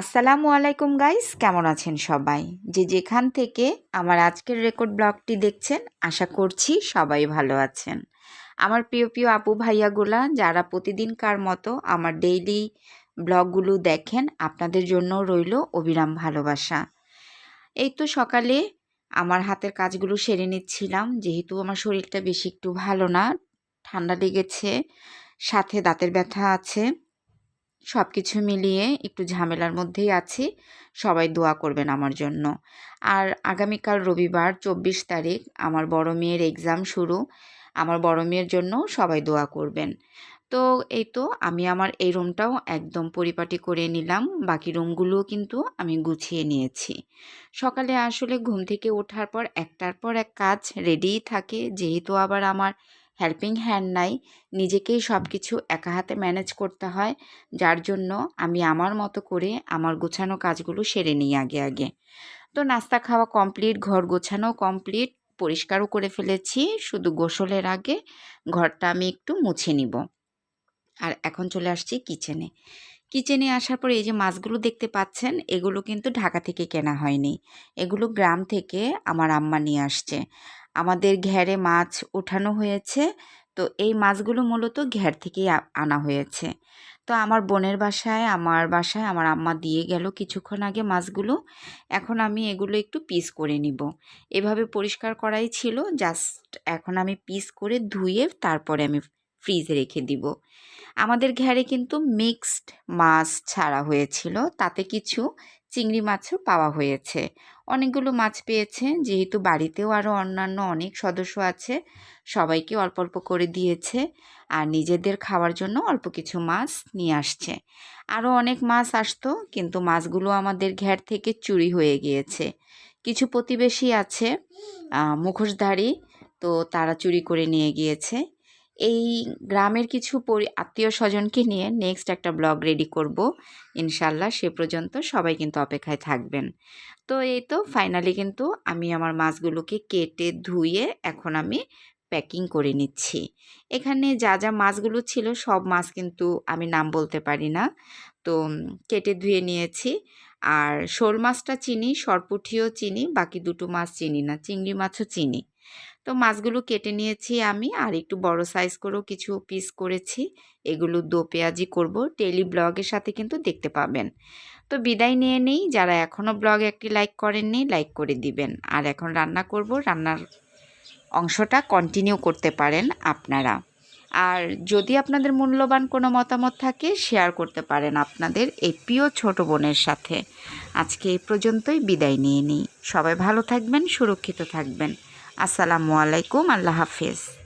আসসালামু আলাইকুম গাইস, কেমন আছেন সবাই? যে যেখান থেকে আমার আজকের রেকর্ড ব্লগটি দেখছেন, আশা করছি সবাই ভালো আছেন। আমার প্রিয় প্রিয় আপু ভাইয়াগুলা, যারা প্রতিদিনকার মতো আমার ডেইলি ব্লগগুলো দেখেন, আপনাদের জন্য রইল অবিরাম ভালোবাসা। এই তো সকালে আমার হাতের কাজগুলো সেরে নিচ্ছিলাম, যেহেতু আমার শরীরটা বেশি একটু ভালো না, ঠান্ডা লেগেছে, সাথে দাঁতের ব্যথা আছে। সব কিছু মিলিয়ে একটু ঝামেলার মধ্যেই আছি। সবাই দোয়া করবেন আমার জন্য। আর আগামীকাল রবিবার চব্বিশ তারিখ আমার বড় মেয়ের এক্সাম শুরু। আমার বড় মেয়ের জন্য সবাই দোয়া করবেন। তো এই তো আমি আমার এই রুমটাও একদম পরিপাটি করে নিলাম। বাকি রুমগুলোও কিন্তু আমি গুছিয়ে নিয়েছি। সকালে আসলে ঘুম থেকে ওঠার পর একটার পর এক কাজ রেডিই থাকে। যেহেতু আবার আমার হেল্পিং হ্যান্ড নাই। নিজেকেই সব কিছু একা হাতে ম্যানেজ করতে হয়। যার জন্য আমি আমার মতো করে আমার গোছানো কাজগুলো সেরে নিই আগে আগে। তো নাস্তা খাওয়া কমপ্লিট ঘর গোছানো কমপ্লিট পরিষ্কারও করে ফেলেছি। শুধু গোসলের আগে ঘরটা আমি একটু মুছে নিব। আর এখন চলে আসছি কিচেনে কিচেনে আসার পরে এই যে মাছগুলো দেখতে পাচ্ছেন, এগুলো কিন্তু ঢাকা থেকে কেনা হয়নি। এগুলো গ্রাম থেকে আমার আম্মা নিয়ে আসছে। আমাদের ঘেরে মাছ ওঠানো হয়েছে। তো এই মাছগুলো মূলত ঘের থেকেই আনা হয়েছে। তো আমার বোনের বাসায়, আমার বাসায় আমার আম্মা দিয়ে গেল কিছুক্ষণ আগে মাছগুলো। এখন আমি এগুলো একটু পিস করে নিব। এভাবে পরিষ্কার করাই ছিল। জাস্ট এখন আমি পিস করে ধুয়ে তারপরে আমি ফ্রিজে রেখে দিব। আমাদের ঘেরে কিন্তু মিক্সড মাছ ছাড়া হয়েছিল, তাতে কিছু চিংড়ি মাছও পাওয়া হয়েছে। অনেকগুলো মাছ পেয়েছে, যেহেতু বাড়িতেও আরও অন্যান্য অনেক সদস্য আছে, সবাইকে অল্প অল্প করে দিয়েছে আর নিজেদের খাওয়ার জন্য অল্প কিছু মাছ নিয়ে আসছে। আরও অনেক মাছ আসতো, কিন্তু মাছগুলো আমাদের ঘের থেকে চুরি হয়ে গিয়েছে। কিছু প্রতিবেশী আছে মুখোশধারী, তো তারা চুরি করে নিয়ে গিয়েছে। এই গ্রামের কিছু পরি, আত্মীয় স্বজনকে নিয়ে নেক্সট একটা ব্লগ রেডি করব। ইনশাল্লাহ সে পর্যন্ত সবাই কিন্তু অপেক্ষায় থাকবেন। তো এই তো ফাইনালি কিন্তু আমি আমার মাছগুলোকে কেটে ধুয়ে এখন আমি প্যাকিং করে নিচ্ছি। এখানে যা যা মাছগুলো ছিল সব মাছ কিন্তু আমি নাম বলতে পারি না। তো কেটে ধুয়ে নিয়েছি। আর শোল মাছটা চিনি, সরপুঠিও চিনি, বাকি দুটো মাছ চিনি না, চিংড়ি মাছও চিনি। তো মাছগুলো কেটে নিয়েছি আমি আর একটু বড় সাইজ করেও কিছু পিস করেছি। এগুলো দো পেঁয়াজি করব ডেলি ব্লগের সাথে কিন্তু দেখতে পাবেন। তো বিদায় নিয়ে নেই, যারা এখনও ব্লগ একটি লাইক করেননি লাইক করে দিবেন। আর এখন রান্না করব, রান্নার অংশটা কন্টিনিউ করতে পারেন আপনারা। আর যদি আপনাদের মূল্যবান কোনো মতামত থাকে শেয়ার করতে পারেন আপনাদের এই প্রিয় ছোট বোনের সাথে। আজকে এই পর্যন্তই বিদায় নিয়ে নিই। সবাই ভালো থাকবেন, সুরক্ষিত থাকবেন। আসসালামু আলাইকুম, আল্লাহ হাফেজ।